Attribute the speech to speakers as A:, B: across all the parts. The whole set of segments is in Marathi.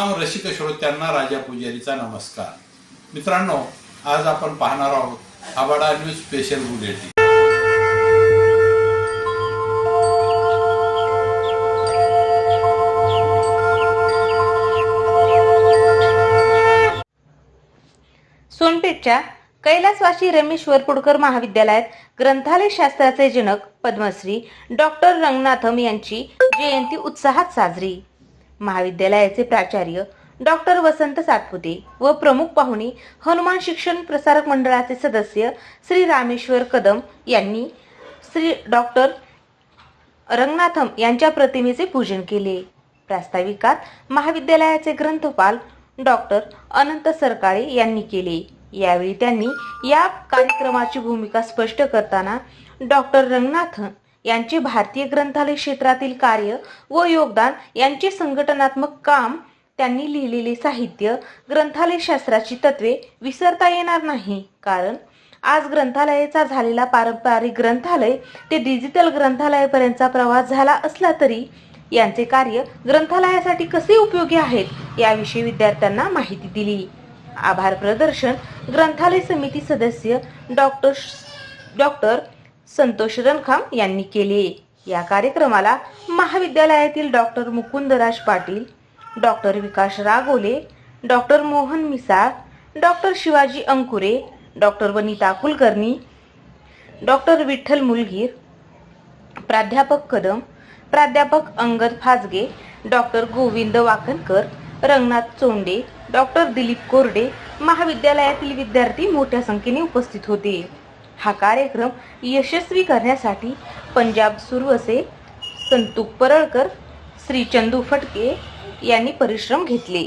A: रसिक श्रोत्यांना राजा पुजारीचा नमस्कार. मित्रांनो आज आपण पाहणार आहोत आबाडा न्यूज स्पेशल बुलेटिन.
B: सोनपेठच्या कैलासवासी रमेश वरपुडकर महाविद्यालयात ग्रंथालय शास्त्राचे जनक पद्मश्री डॉक्टर रंगनाथम यांची जयंती उत्साहात साजरी. महाविद्यालयाचे प्राचार्य डॉक्टर वसंत सातपुते व प्रमुख पाहुणे हनुमान शिक्षण प्रसारक मंडळाचे सदस्य श्री रामेश्वर कदम यांनी श्री डॉक्टर रंगनाथम यांच्या प्रतिमेचे पूजन केले. प्रास्ताविकात महाविद्यालयाचे ग्रंथपाल डॉक्टर अनंत सरकाळे यांनी केले. यावेळी त्यांनी या कार्यक्रमाची भूमिका स्पष्ट करताना डॉक्टर रंगनाथन यांचे भारतीय ग्रंथालय क्षेत्रातील कार्य व योगदान यांचे संघटनात्मक काम त्यांनी लिहिलेले साहित्य ग्रंथालय शास्त्राची तत्वे विसरता येणार नाही. कारण आज ग्रंथालयाचा झालेला पारंपरिक ग्रंथालय ते डिजिटल ग्रंथालयापर्यंतचा प्रवास झाला असला तरी यांचे कार्य ग्रंथालयासाठी कसे उपयोगी आहेत याविषयी विद्यार्थ्यांना माहिती दिली. आभार प्रदर्शन ग्रंथालय समिती सदस्य डॉक्टर डॉक्टर संतोष रणखाम यांनी केले. या कार्यक्रमाला महाविद्यालयातील doctor Mukundraj Patil doctor Vikas Ragole doctor Mohan Misal doctor Shivaji Ankure doctor Vanita Kulkarni doctor Vitthal Mulgir प्राध्यापक कदम प्राध्यापक अंगद फाजगे डॉक्टर गोविंद वाकणकर रंगनाथ चोंडे डॉक्टर दिलीप कोरडे महाविद्यालयातील विद्यार्थी मोठ्या संख्येने उपस्थित होते. हा कार्यक्रम यशस्वी करण्यासाठी पंजाब सुरवसे संतू परळकर श्री चंदू फटके यांनी परिश्रम घेतले.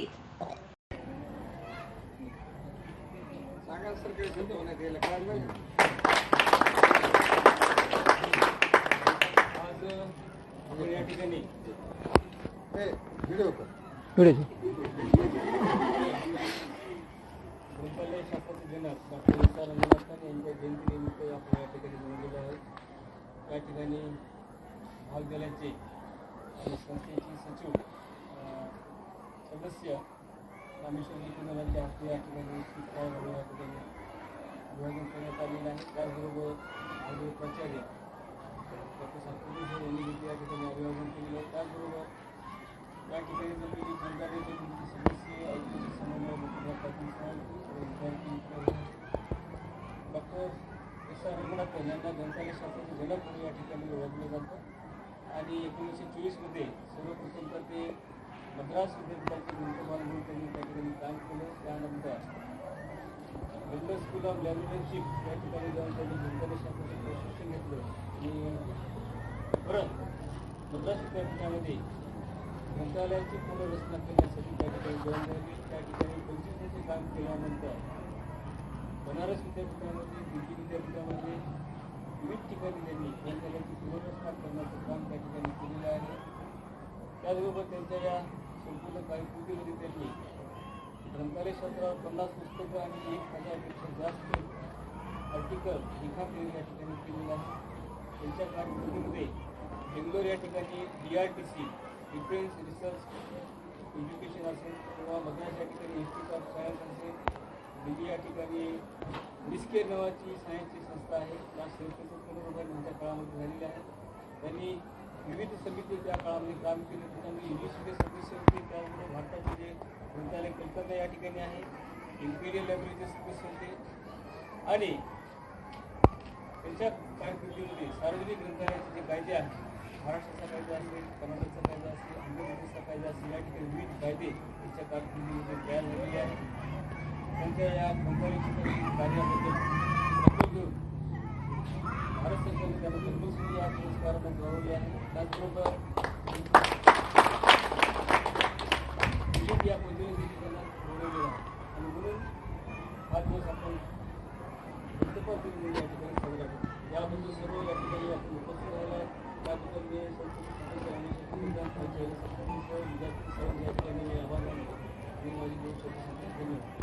C: यांच्या जयंतीनिमित्त आपण या ठिकाणी जमलेलो आहोत. या ठिकाणी महाविद्यालयाचे आणि संस्थेचे सचिव सदस्य रामेश्वर कुणालांच्या हस्ते या ठिकाणी शिक्षण या ठिकाणी अभिवादन करण्यात आलेलं आहे. त्याचबरोबर माझे प्राचार्य डॉक्टर सातपुते सर यांनी देखील या ठिकाणी अभिवादन केलेलं आहे. त्याचबरोबर या ठिकाणी जमलेली ग्रंथालय समितीचे सदस्य ऐतिहासिक समन्वय मुकुंदा पाटील सर विद्यार्थी मित्र, डॉक्टर एस पहिल्यांदा ग्रंथालय शास्त्राचे जनक म्हणून या ठिकाणी ओळखलं जातं. आणि एकोणीसशे चोवीसमध्ये सर्वप्रथम तर ते मद्रास विद्यापीठाचे ग्रंथपाल म्हणून त्यांनी त्या ठिकाणी काम केलं. त्यानंतर लंडन स्कूल ऑफ लॅमिनरशिप या ठिकाणी जाऊन त्यांनी ग्रंथालय शास्त्राचे प्रशिक्षण घेतलं. आणि परत मद्रास विद्यापीठामध्ये ग्रंथालयाची पुनर्रचना करण्यासाठी त्या ठिकाणी जाऊन झाली त्या ठिकाणी पंचवीस वर्षे काम केल्यानंतर बनारस विद्यापीठामध्ये दिल्ली विद्यापीठामध्ये विविध ठिकाणी त्यांनी ग्रंथालयाची पुनर्रचना करण्याचं काम त्या ठिकाणी केलेलं आहे. त्याचबरोबर त्यांच्या या संपूर्ण कारकिर्दीमध्ये त्यांनी ग्रंथालय क्षेत्रावर पन्नास पुस्तकं आणि एक हजारपेक्षा जास्त आर्टिकल लिखाण त्यांनी या ठिकाणी केलेलं आहे. त्यांच्या कारकिर्दीमध्ये बेंगलोर या ठिकाणी D R T C defence research education असेल किंवा मद्रास या ठिकाणी इन्स्टिट्यूट ऑफ सायन्स असेल दिल्ली या ठिकाणी डिस्के नावाची सायन्सची संस्था आहे. त्या संस्थेचं पुनरुद्धार त्यांच्या काळामध्ये झालेलं आहे. त्यांनी विविध समिती त्या काळामध्ये काम केलं. त्याच्यामध्ये युनिव्हर्सिटी सदस्य होते. त्यामुळे भारताचे जे ग्रंथालय कलकत्ता या ठिकाणी आहे. इम्पिरियल लायब्ररीचे सदस्य होते. आणि त्यांच्या कारकिर्दीमध्ये सार्वजनिक ग्रंथालयाचे जे कायदे आहेत महाराष्ट्राचा कायदा असेल कर्नाटकचा कायदा असेल आंध्र प्रदेशचा कायदा असेल या ठिकाणी विविध कायदे त्यांच्या कारकिर्दीमध्ये तयार झालेले आहेत. त्यांच्या या कंपनीच्या कार्याबद्दल घेऊन भारत सरकारने त्याबद्दल पद्मश्री या पुरस्काराने गौरवले आहे. त्याचबरोबर या पद्धतीने त्यांना गौरवले आहे. आणि म्हणून हा दिवस आपण वृत्तपत्र म्हणून या ठिकाणी साजरा करतो याबद्दल सर्व या ठिकाणी आपण उपस्थित राहिला आहे. त्याबद्दल मी संस्थेचे विद्यार्थी सर्व या ठिकाणी आभार मानतो आणि माझी दोन शब्द धन्यवाद.